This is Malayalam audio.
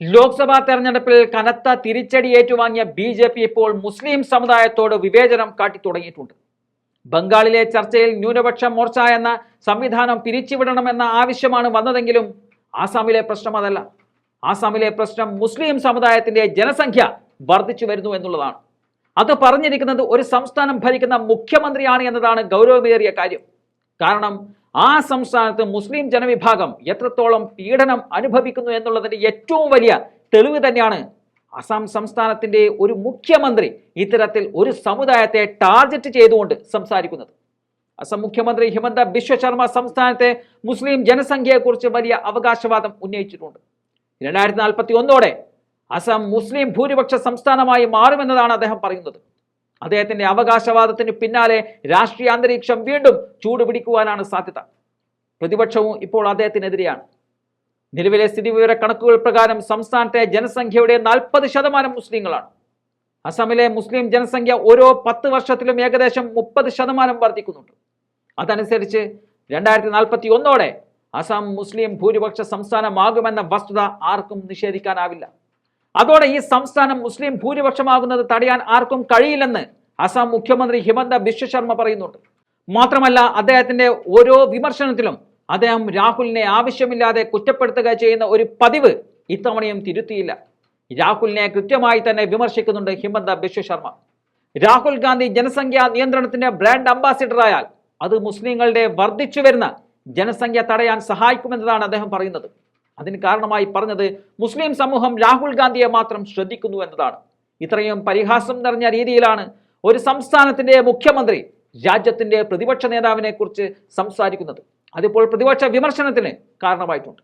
ലോക്സഭാ തെരഞ്ഞെടുപ്പിൽ കനത്ത തിരിച്ചടി ഏറ്റുവാങ്ങിയ ബി ജെ പി ഇപ്പോൾ മുസ്ലിം സമുദായത്തോട് വിവേചനം കാട്ടി തുടങ്ങിയിട്ടുണ്ട്. ബംഗാളിലെ ചർച്ചയിൽ ന്യൂനപക്ഷ മോർച്ച എന്ന സംവിധാനം പിരിച്ചുവിടണമെന്ന ആവശ്യമാണ് വന്നതെങ്കിലും ആസാമിലെ പ്രശ്നം അതല്ല. ആസാമിലെ പ്രശ്നം മുസ്ലിം സമുദായത്തിന്റെ ജനസംഖ്യ വർദ്ധിച്ചു വരുന്നു എന്നുള്ളതാണ്. അത് പറഞ്ഞിരിക്കുന്നത് ഒരു സംസ്ഥാനം ഭരിക്കുന്ന മുഖ്യമന്ത്രിയാണ് എന്നതാണ് ഗൗരവമേറിയ കാര്യം. കാരണം ആ സംസ്ഥാനത്ത് മുസ്ലിം ജനവിഭാഗം എത്രത്തോളം പീഡനം അനുഭവിക്കുന്നു എന്നുള്ളതിന്റെ ഏറ്റവും വലിയ തെളിവ് തന്നെയാണ് അസം സംസ്ഥാനത്തിന്റെ ഒരു മുഖ്യമന്ത്രി ഇത്തരത്തിൽ ഒരു സമുദായത്തെ ടാർഗറ്റ് ചെയ്തുകൊണ്ട് സംസാരിക്കുന്നത്. അസം മുഖ്യമന്ത്രി ഹിമന്ത ബിശ്വ ശർമ്മ സംസ്ഥാനത്തെ മുസ്ലിം ജനസംഖ്യയെക്കുറിച്ച് വലിയ അവകാശവാദം ഉന്നയിച്ചിട്ടുണ്ട്. രണ്ടായിരത്തി നാൽപ്പത്തി ഒന്നോടെ അസം മുസ്ലിം ഭൂരിപക്ഷ സംസ്ഥാനമായി മാറുമെന്നതാണ് അദ്ദേഹം പറയുന്നത്. അദ്ദേഹത്തിന്റെ അവകാശവാദത്തിന് പിന്നാലെ രാഷ്ട്രീയ അന്തരീക്ഷം വീണ്ടും ചൂടുപിടിക്കുവാനാണ് സാധ്യത. പ്രതിപക്ഷവും ഇപ്പോൾ അദ്ദേഹത്തിനെതിരെയാണ്. നിലവിലെ സ്ഥിതിവിവര കണക്കുകൾ പ്രകാരം സംസ്ഥാനത്തെ ജനസംഖ്യയുടെ നാൽപ്പത് ശതമാനം മുസ്ലിങ്ങളാണ്. അസമിലെ മുസ്ലിം ജനസംഖ്യ ഓരോ പത്ത് വർഷത്തിലും ഏകദേശം മുപ്പത് ശതമാനം വർദ്ധിക്കുന്നുണ്ട്. അതനുസരിച്ച് രണ്ടായിരത്തി നാൽപ്പത്തി ഒന്നോടെ അസം മുസ്ലിം ഭൂരിപക്ഷ സംസ്ഥാനമാകുമെന്ന വസ്തുത ആർക്കും നിഷേധിക്കാനാവില്ല. അതോടെ ഈ സംസ്ഥാനം മുസ്ലിം ഭൂരിപക്ഷമാകുന്നത് തടയാൻ ആർക്കും കഴിയില്ലെന്ന് അസം മുഖ്യമന്ത്രി ഹിമന്ത ബിശ്വശർമ്മ പറയുന്നുണ്ട്. മാത്രമല്ല അദ്ദേഹത്തിന്റെ ഓരോ വിമർശനത്തിലും അദ്ദേഹം രാഹുലിനെ ആവശ്യമില്ലാതെ കുറ്റപ്പെടുത്തുക ചെയ്യുന്ന ഒരു പതിവ് ഇത്തവണയും തിരുത്തിയില്ല. രാഹുലിനെ കൃത്യമായി തന്നെ വിമർശിക്കുന്നുണ്ട് ഹിമന്ത ബിശ്വ ശർമ്മ. രാഹുൽ ഗാന്ധി ജനസംഖ്യാ നിയന്ത്രണത്തിന്റെ ബ്രാൻഡ് അംബാസിഡർ ആയാൽ അത് മുസ്ലിങ്ങളുടെ വർദ്ധിച്ചു വരുന്ന ജനസംഖ്യ തടയാൻ സഹായിക്കുമെന്നതാണ് അദ്ദേഹം പറയുന്നത്. അതിന് കാരണമായി പറഞ്ഞത് മുസ്ലിം സമൂഹം രാഹുൽ ഗാന്ധിയെ മാത്രം ശ്രദ്ധിക്കുന്നു എന്നതാണ്. ഇത്രയും പരിഹാസം നിറഞ്ഞ രീതിയിലാണ് ഒരു സംസ്ഥാനത്തിന്റെ മുഖ്യമന്ത്രി രാജ്യത്തിന്റെ പ്രതിപക്ഷ നേതാവിനെക്കുറിച്ച് സംസാരിക്കുന്നത്. അതിപ്പോൾ പ്രതിപക്ഷ വിമർശനത്തിന് കാരണമായിട്ടുണ്ട്.